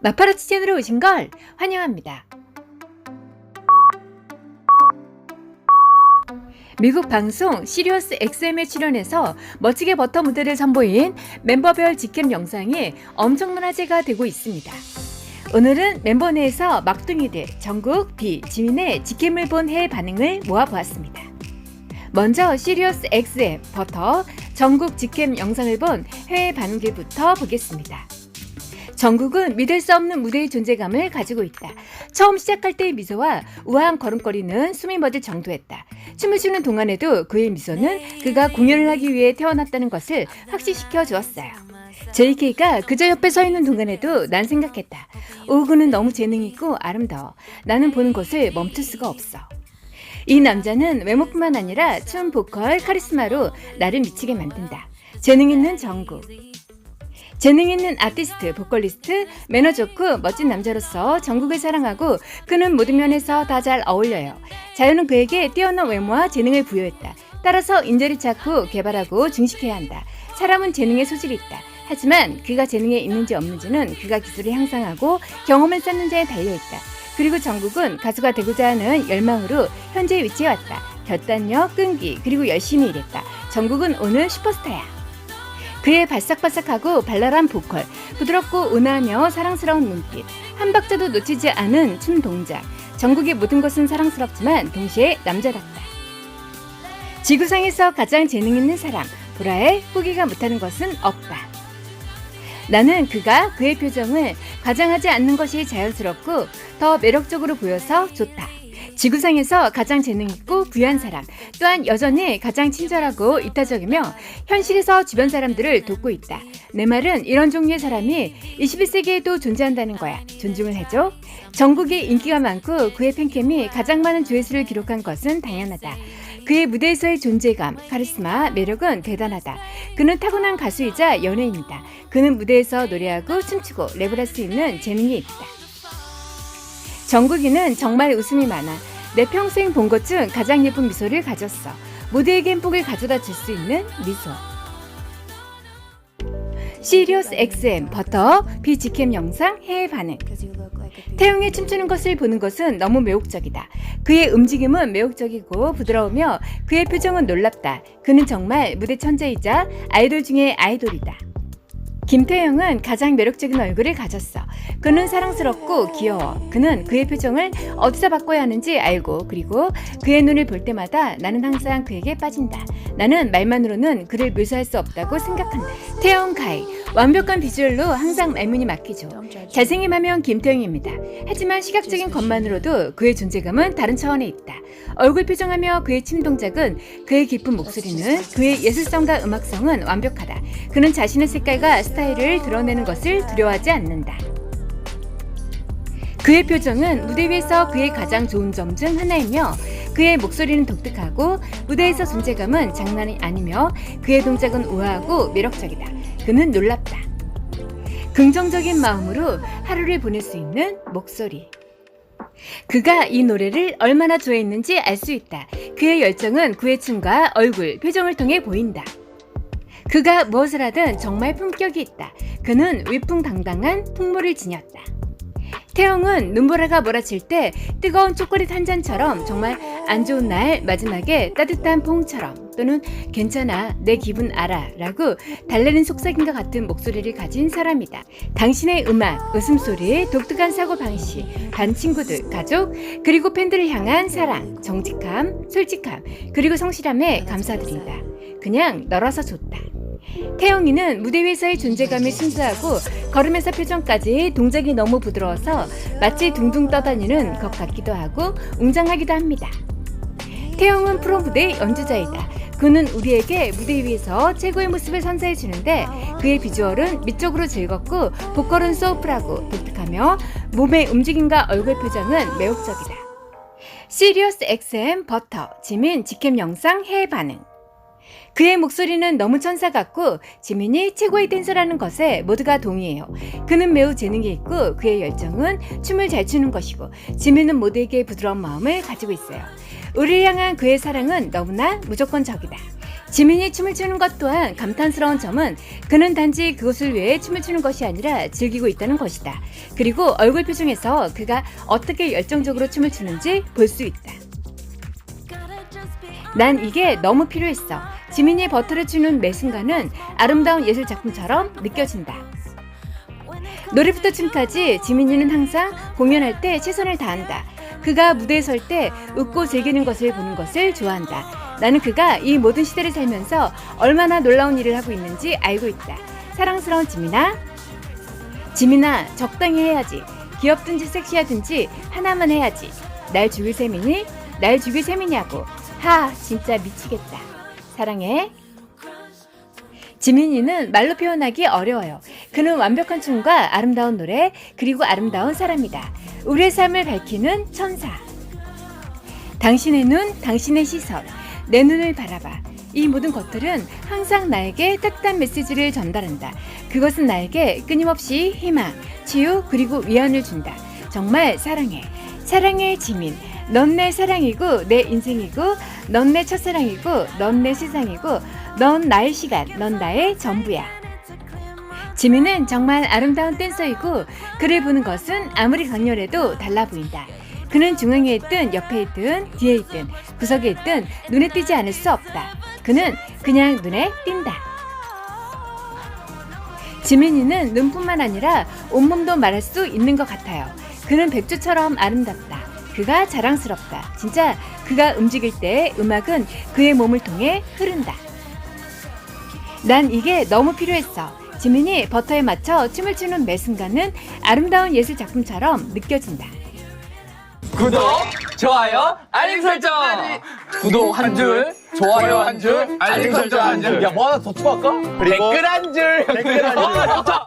마파라치 채널에 오신 걸 환영합니다. 미국 방송 시리어스 XM에 출연해서 멋지게 버터 무대를 선보인 멤버별 직캠 영상이 엄청난 화제가 되고 있습니다. 오늘은 멤버 내에서 막둥이들 전국 B 지민의 직캠을 본 해의 반응을 모아보았습니다. 먼저 시리어스 XM 버터 전국 직캠 영상을 본 해외 반응들부터 보겠습니다. 정국은 믿을 수 없는 무대의 존재감을 가지고 있다. 처음 시작할 때의 미소와 우아한 걸음걸이는 숨이 멎을 정도였다. 춤을 추는 동안에도 그의 미소는 그가 공연을 하기 위해 태어났다는 것을 확신시켜 주었어요. JK가 그저 옆에 서 있는 동안에도 난 생각했다. 오, 그는 너무 재능 있고 아름다워. 나는 보는 것을 멈출 수가 없어. 이 남자는 외모뿐만 아니라 춤, 보컬, 카리스마로 나를 미치게 만든다. 재능 있는 정국. 재능 있는 아티스트, 보컬리스트, 매너 좋고 멋진 남자로서 전국을 사랑하고 그는 모든 면에서 다 잘 어울려요. 자연은 그에게 뛰어난 외모와 재능을 부여했다. 따라서 인재를 찾고 개발하고 증식해야 한다. 사람은 재능에 소질이 있다. 하지만 그가 재능에 있는지 없는지는 그가 기술을 향상하고 경험을 쌓는 자에 달려있다. 그리고 정국은 가수가 되고자 하는 열망으로 현재 위치에 왔다. 결단력, 끈기, 그리고 열심히 일했다. 정국은 오늘 슈퍼스타야. 그의 바싹바싹하고 발랄한 보컬, 부드럽고 온화하며 사랑스러운 눈빛, 한 박자도 놓치지 않은 춤 동작. 전국의 모든 것은 사랑스럽지만 동시에 남자답다. 지구상에서 가장 재능 있는 사람, 보라에 포기가 못하는 것은 없다. 나는 그가 그의 표정을 과장하지 않는 것이 자연스럽고 더 매력적으로 보여서 좋다. 지구상에서 가장 재능 있고 부유한 사람, 또한 여전히 가장 친절하고 이타적이며 현실에서 주변 사람들을 돕고 있다. 내 말은 이런 종류의 사람이 21세기에도 존재한다는 거야. 존중을 해줘. 전국에 인기가 많고 그의 팬캠이 가장 많은 조회수를 기록한 것은 당연하다. 그의 무대에서의 존재감, 카리스마, 매력은 대단하다. 그는 타고난 가수이자 연예인이다. 그는 무대에서 노래하고 춤추고 랩을 할 수 있는 재능이 있다. 정국이는 정말 웃음이 많아. 내 평생 본 것 중 가장 예쁜 미소를 가졌어. 모두에게 행복을 가져다 줄 수 있는 미소. 시리어스 XM 버터 비지캠 영상 해외 반응. 태용이 춤추는 것을 보는 것은 너무 매혹적이다. 그의 움직임은 매혹적이고 부드러우며 그의 표정은 놀랍다. 그는 정말 무대 천재이자 아이돌 중에 아이돌이다. 김태형은 가장 매력적인 얼굴을 가졌어. 그는 사랑스럽고 귀여워. 그는 그의 표정을 어디서 바꿔야 하는지 알고 그리고 그의 눈을 볼 때마다 나는 항상 그에게 빠진다. 나는 말만으로는 그를 묘사할 수 없다고 생각한다. 태영 가이 완벽한 비주얼로 항상 말문이 막히죠. 잘생김 하면 김태형입니다. 하지만 시각적인 것만으로도 그의 존재감은 다른 차원에 있다. 얼굴 표정하며 그의 침 동작은 그의 깊은 목소리는 그의 예술성과 음악성은 완벽하다. 그는 자신의 색깔과 스타일을 드러내는 것을 두려워하지 않는다. 그의 표정은 무대 위에서 그의 가장 좋은 점 중 하나이며 그의 목소리는 독특하고 무대에서 존재감은 장난이 아니며 그의 동작은 우아하고 매력적이다. 그는 놀랍다. 긍정적인 마음으로 하루를 보낼 수 있는 목소리. 그가 이 노래를 얼마나 좋아했는지 알 수 있다. 그의 열정은 그의 춤과 얼굴, 표정을 통해 보인다. 그가 무엇을 하든 정말 품격이 있다. 그는 위풍당당한 풍모를 지녔다. 태영은 눈보라가 몰아칠 때 뜨거운 초콜릿 한 잔처럼 정말 안 좋은 날 마지막에 따뜻한 포옹처럼 또는 괜찮아 내 기분 알아 라고 달래는 속삭임과 같은 목소리를 가진 사람이다. 당신의 음악, 웃음소리, 독특한 사고방식, 반 친구들, 가족, 그리고 팬들을 향한 사랑, 정직함, 솔직함, 그리고 성실함에 감사드린다. 그냥 너라서 좋다. 태영이는 무대 위에서의 존재감이 순수하고 걸음에서 표정까지 동작이 너무 부드러워서 마치 둥둥 떠다니는 것 같기도 하고 웅장하기도 합니다. 태영은 프로 무대 연주자이다. 그는 우리에게 무대 위에서 최고의 모습을 선사해 주는데 그의 비주얼은 미적으로 즐겁고 보컬은 소프라고 독특하며 몸의 움직임과 얼굴 표정은 매혹적이다. 시리어스 XM 버터 지민 직캠 영상 해외 반응 그의 목소리는 너무 천사 같고 지민이 최고의 댄서라는 것에 모두가 동의해요. 그는 매우 재능이 있고 그의 열정은 춤을 잘 추는 것이고 지민은 모두에게 부드러운 마음을 가지고 있어요. 우리를 향한 그의 사랑은 너무나 무조건적이다. 지민이 춤을 추는 것 또한 감탄스러운 점은 그는 단지 그것을 위해 춤을 추는 것이 아니라 즐기고 있다는 것이다. 그리고 얼굴 표정에서 그가 어떻게 열정적으로 춤을 추는지 볼 수 있다. 난 이게 너무 필요했어. 지민이 버터를 추는 매 순간은 아름다운 예술 작품처럼 느껴진다. 노래부터 춤까지 지민이는 항상 공연할 때 최선을 다한다. 그가 무대에 설 때 웃고 즐기는 것을 보는 것을 좋아한다. 나는 그가 이 모든 시대를 살면서 얼마나 놀라운 일을 하고 있는지 알고 있다. 사랑스러운 지민아. 지민아, 적당히 해야지. 귀엽든지 섹시하든지 하나만 해야지. 날 죽일 셈이니? 날 죽일 셈이냐고. 하, 진짜 미치겠다. 사랑해. 지민이는 말로 표현하기 어려워요. 그는 완벽한 춤과 아름다운 노래, 그리고 아름다운 사람이다. 우리의 삶을 밝히는 천사. 당신의 눈, 당신의 시선, 내 눈을 바라봐. 이 모든 것들은 항상 나에게 따뜻한 메시지를 전달한다. 그것은 나에게 끊임없이 희망, 치유, 그리고 위안을 준다. 정말 사랑해. 사랑해, 지민. 넌 내 사랑이고, 내 인생이고, 넌 내 첫사랑이고, 넌 내 세상이고, 넌 나의 시간, 넌 나의 전부야. 지민은 정말 아름다운 댄서이고 그를 보는 것은 아무리 강렬해도 달라 보인다. 그는 중앙에 있든 옆에 있든 뒤에 있든 구석에 있든 눈에 띄지 않을 수 없다. 그는 그냥 눈에 띈다. 지민이는 눈뿐만 아니라 온몸도 말할 수 있는 것 같아요. 그는 백조처럼 아름답다. 그가 자랑스럽다. 진짜 그가 움직일 때 음악은 그의 몸을 통해 흐른다. 난 이게 너무 필요했어. 지민이 버터에 맞춰 춤을 추는 매 순간은 아름다운 예술 작품처럼 느껴진다. 구독, 좋아요, 알림 설정. 구독 한 줄, 좋아요 한 줄, 알림 설정 한 줄. 야, 뭐 하나 더 추가할까? 그리고 댓글 한 줄. 댓글 한 줄. 아, 좋다.